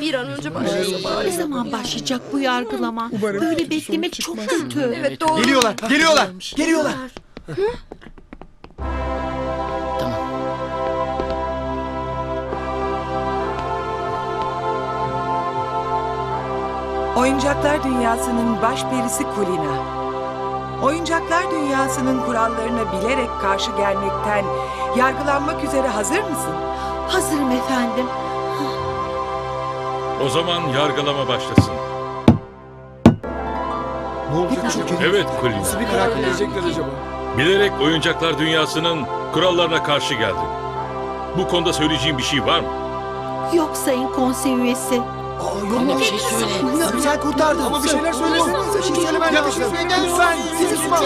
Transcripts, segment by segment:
Bir an önce başlasın. Ne zaman başlayacak bu yargılama? Umarım Böyle beklemek çok çıkmaz. kötü. Evet doğru. Geliyorlar, geliyorlar, geliyorlar. Oyuncaklar Dünyası'nın baş perisi Kulina. Oyuncaklar Dünyası'nın kurallarına bilerek karşı gelmekten yargılanmak üzere hazır mısın? Hazırım efendim. O zaman yargılama başlasın. Ne olacak çok Evet Kulina. Nasıl bir karar verecekler acaba? Bilerek oyuncaklar dünyasının kurallarına karşı geldin. Bu konuda söyleyeceğim bir şey var mı? Yok sayın konsey üyesi. Aa, yok ama bir şey söyle. Güzel kurtardın. Ama bir şeyler söylesenize. Bir şey söylemen lazım. Lütfen. Sizi susmaz.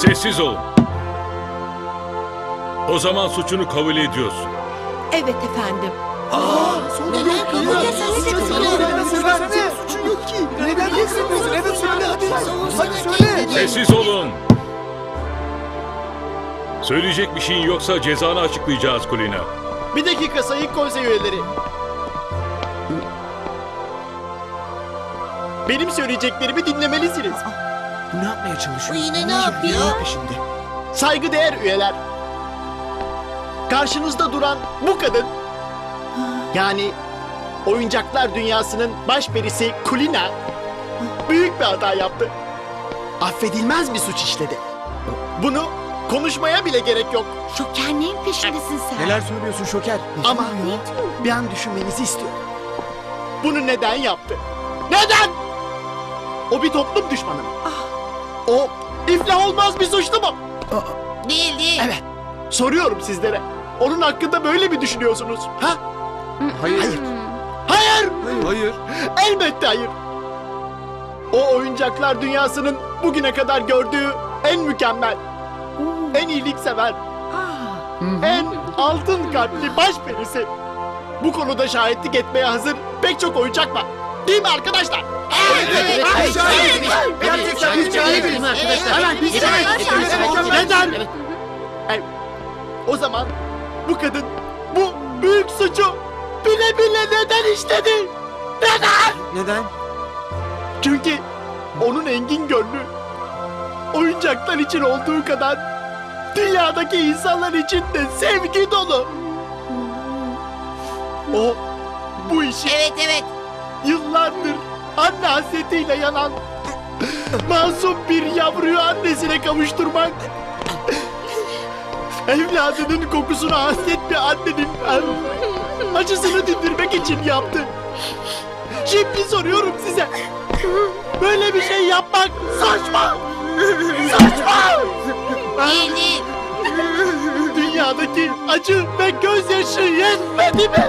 Sessiz olun. O zaman suçunu kabul ediyorsun. Evet efendim. Söylesene. Suçun yok ki. Neden kesmiyorsun? Evet söyle hadi. Hadi söyle. Sessiz olun. Söyleyecek bir şeyin yoksa cezanı açıklayacağız Kulina. Bir dakika sayın konsey üyeleri. Benim söyleyeceklerimi dinlemelisiniz. Bu ne yapmaya çalışıyor? Bu yine ne yapıyor? Saygıdeğer üyeler. Karşınızda duran bu kadın. Yani oyuncaklar dünyasının baş perisi Kulina büyük bir hata yaptı. Affedilmez bir suç işledi. Bunu konuşmaya bile gerek yok. Şoker neyin peşindesin sen? Neler söylüyorsun Şoker? Ama bir an düşünmenizi istiyorum. Bunu neden yaptı? Neden? O bir toplum düşmanı mı? O iflah olmaz bir suçlu mu? Değil değil. Evet. Soruyorum sizlere. Onun hakkında böyle mi düşünüyorsunuz? Ha? Hayır. Hayır. Hayır. Hayır. Elbette hayır. O oyuncaklar dünyasının bugüne kadar gördüğü en mükemmel, en iyiliksever, en altın kalpli baş perisi. Bu konuda şahitlik etmeye hazır pek çok oyuncak var. Değil mi arkadaşlar? Evet, evet. Gerçekten biz şahidiz. Evet, biz şahidiz. Neden? Evet. O zaman bu kadın bu büyük suçu bile bile neden işledi? Neden? Neden? Çünkü onun engin gönlü oyuncaklar için olduğu kadar dünyadaki insanlar için de sevgi dolu. O bu işi Evet evet. yıllardır anne hasretiyle yanan masum bir yavruyu annesine kavuşturmak evladının kokusuna hasret bir annenin acısını dindirmek için yaptı. Şimdi soruyorum size. Böyle bir şey yapmak saçma. Saçma. Değil. Dünyadaki acı ve gözyaşı yetmedi mi?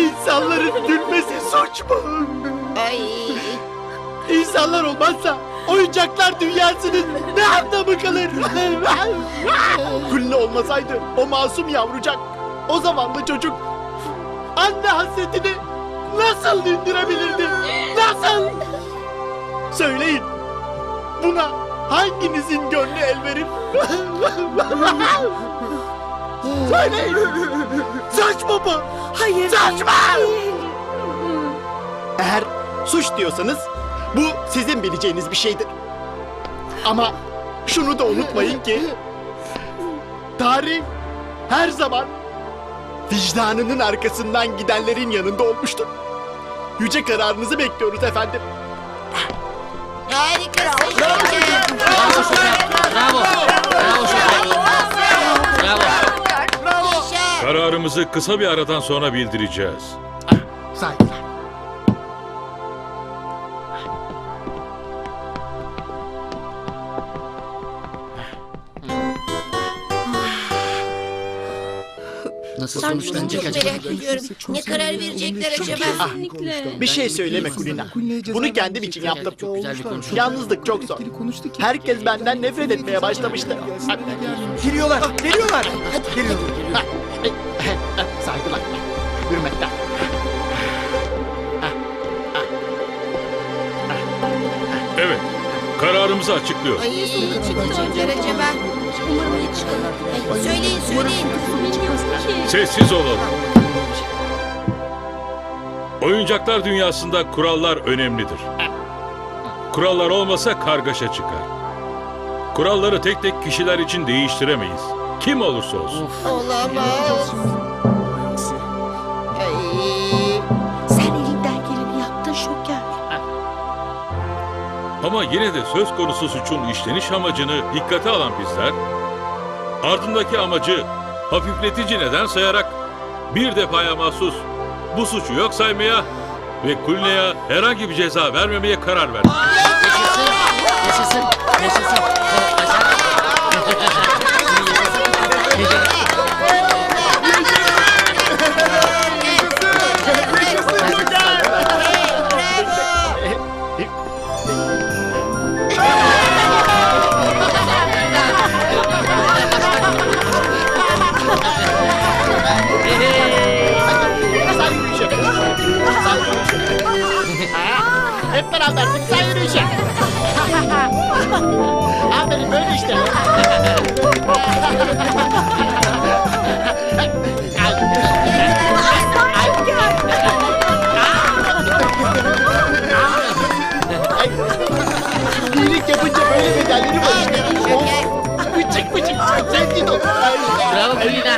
İnsanların gülmesi suç mu? Ay. İnsanlar olmazsa oyuncaklar dünyasının ne anlamı kalır? Kulli olmasaydı o masum yavrucak, o zavallı çocuk anne hasretini nasıl dindirebilirdi? Nasıl? Söyleyin. Buna hanginizin gönlü el verir? Söyleyin. Saçma mı? Hayır. Saçma! Eğer suç diyorsanız bu sizin bileceğiniz bir şeydir. Ama şunu da unutmayın ki tarih her zaman vicdanının arkasından gidenlerin yanında olmuştur. Yüce kararınızı bekliyoruz efendim. Harikasın. Bravo. Bravo Şoker. Bravo. Yaşa. Kararımızı kısa bir aradan sonra bildireceğiz. Saygılar. Nasıl Çok sonuçlanacak acaba? merak ediyorum. Ne karar verecekler acaba? Bir şey söyleme Kulina. Bunu kendim için yaptım. Çok güzel bir konuşma. Yalnızlık çok zor. Herkes benden nefret etmeye başlamıştı. Geliyorlar. Geliyorlar. Geliyorlar. Saygılar. Hürmetler. Kararımızı açıklıyoruz. Ay ne çıkacaklar acaba? Umarım hiç. Ay, Söyleyin söyleyin. Sessiz olalım. Oyuncaklar dünyasında kurallar önemlidir. Kurallar olmasa kargaşa çıkar. Kuralları tek tek kişiler için değiştiremeyiz. Kim olursa olsun. Olamaz. Ama yine de söz konusu suçun işleniş amacını dikkate alan bizler, ardındaki amacı hafifletici neden sayarak bir defaya mahsus bu suçu yok saymaya ve Kulina'ya herhangi bir ceza vermemeye karar verdik. Yaşasın. Yaşasın. Yaşasın. Böyle işte. İyilik yapınca böyle bedelleri var işte. Şoker. Bıçık bıçık. Zengin ol. Bravo Kulina.